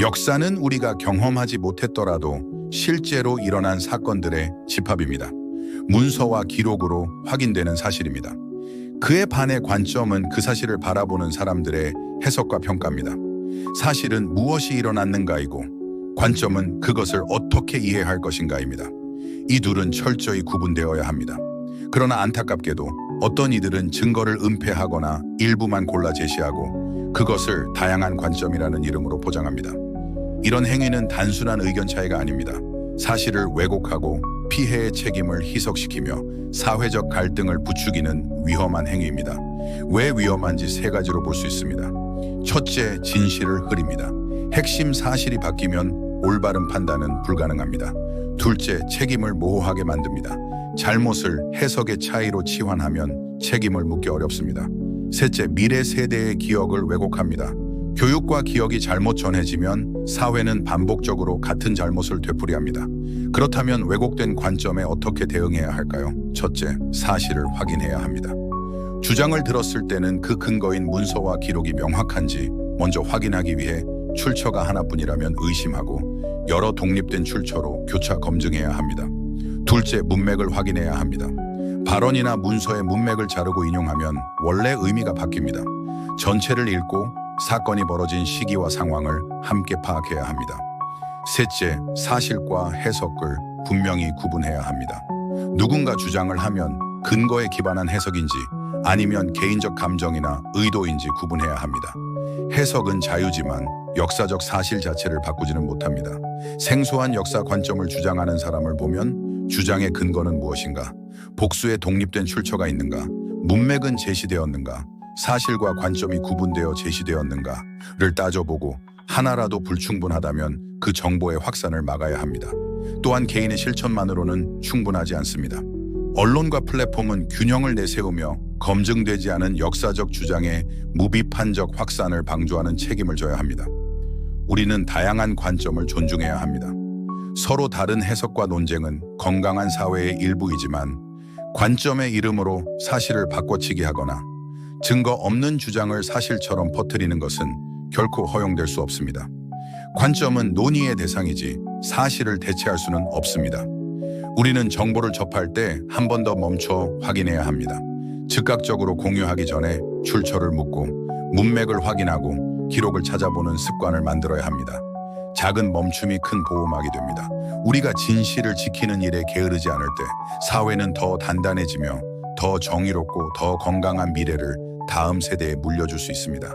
역사는 우리가 경험하지 못했더라도 실제로 일어난 사건들의 집합입니다. 문서와 기록으로 확인되는 사실입니다. 그에 반해 관점은 그 사실을 바라보는 사람들의 해석과 평가입니다. 사실은 무엇이 일어났는가이고 관점은 그것을 어떻게 이해할 것인가입니다. 이 둘은 철저히 구분되어야 합니다. 그러나 안타깝게도 어떤 이들은 증거를 은폐하거나 일부만 골라 제시하고 그것을 다양한 관점이라는 이름으로 포장합니다. 이런 행위는 단순한 의견 차이가 아닙니다. 사실을 왜곡하고 피해의 책임을 희석시키며 사회적 갈등을 부추기는 위험한 행위입니다. 왜 위험한지 세 가지로 볼 수 있습니다. 첫째, 진실을 흐립니다. 핵심 사실이 바뀌면 올바른 판단은 불가능합니다. 둘째, 책임을 모호하게 만듭니다. 잘못을 해석의 차이로 치환하면 책임을 묻기 어렵습니다. 셋째, 미래 세대의 기억을 왜곡합니다. 교육과 기억이 잘못 전해지면 사회는 반복적으로 같은 잘못을 되풀이합니다. 그렇다면 왜곡된 관점에 어떻게 대응해야 할까요? 첫째, 사실을 확인해야 합니다. 주장을 들었을 때는 그 근거인 문서와 기록이 명확한지 먼저 확인하기 위해 출처가 하나뿐이라면 의심하고 여러 독립된 출처로 교차 검증해야 합니다. 둘째, 문맥을 확인해야 합니다. 발언이나 문서의 문맥을 자르고 인용하면 원래 의미가 바뀝니다. 전체를 읽고 사건이 벌어진 시기와 상황을 함께 파악해야 합니다. 셋째, 사실과 해석을 분명히 구분해야 합니다. 누군가 주장을 하면 근거에 기반한 해석인지 아니면 개인적 감정이나 의도인지 구분해야 합니다. 해석은 자유지만 역사적 사실 자체를 바꾸지는 못합니다. 생소한 역사 관점을 주장하는 사람을 보면 주장의 근거는 무엇인가? 복수의 독립된 출처가 있는가? 문맥은 제시되었는가? 사실과 관점이 구분되어 제시되었는가를 따져보고 하나라도 불충분하다면 그 정보의 확산을 막아야 합니다. 또한 개인의 실천만으로는 충분하지 않습니다. 언론과 플랫폼은 균형을 내세우며 검증되지 않은 역사적 주장의 무비판적 확산을 방조하는 책임을 져야 합니다. 우리는 다양한 관점을 존중해야 합니다. 서로 다른 해석과 논쟁은 건강한 사회의 일부이지만 관점의 이름으로 사실을 바꿔치기 하거나 증거 없는 주장을 사실처럼 퍼뜨리는 것은 결코 허용될 수 없습니다. 관점은 논의의 대상이지 사실을 대체할 수는 없습니다. 우리는 정보를 접할 때 한 번 더 멈춰 확인해야 합니다. 즉각적으로 공유하기 전에 출처를 묻고 문맥을 확인하고 기록을 찾아보는 습관을 만들어야 합니다. 작은 멈춤이 큰 보호막이 됩니다. 우리가 진실을 지키는 일에 게으르지 않을 때 사회는 더 단단해지며 더 정의롭고 더 건강한 미래를 다음 세대에 물려줄 수 있습니다.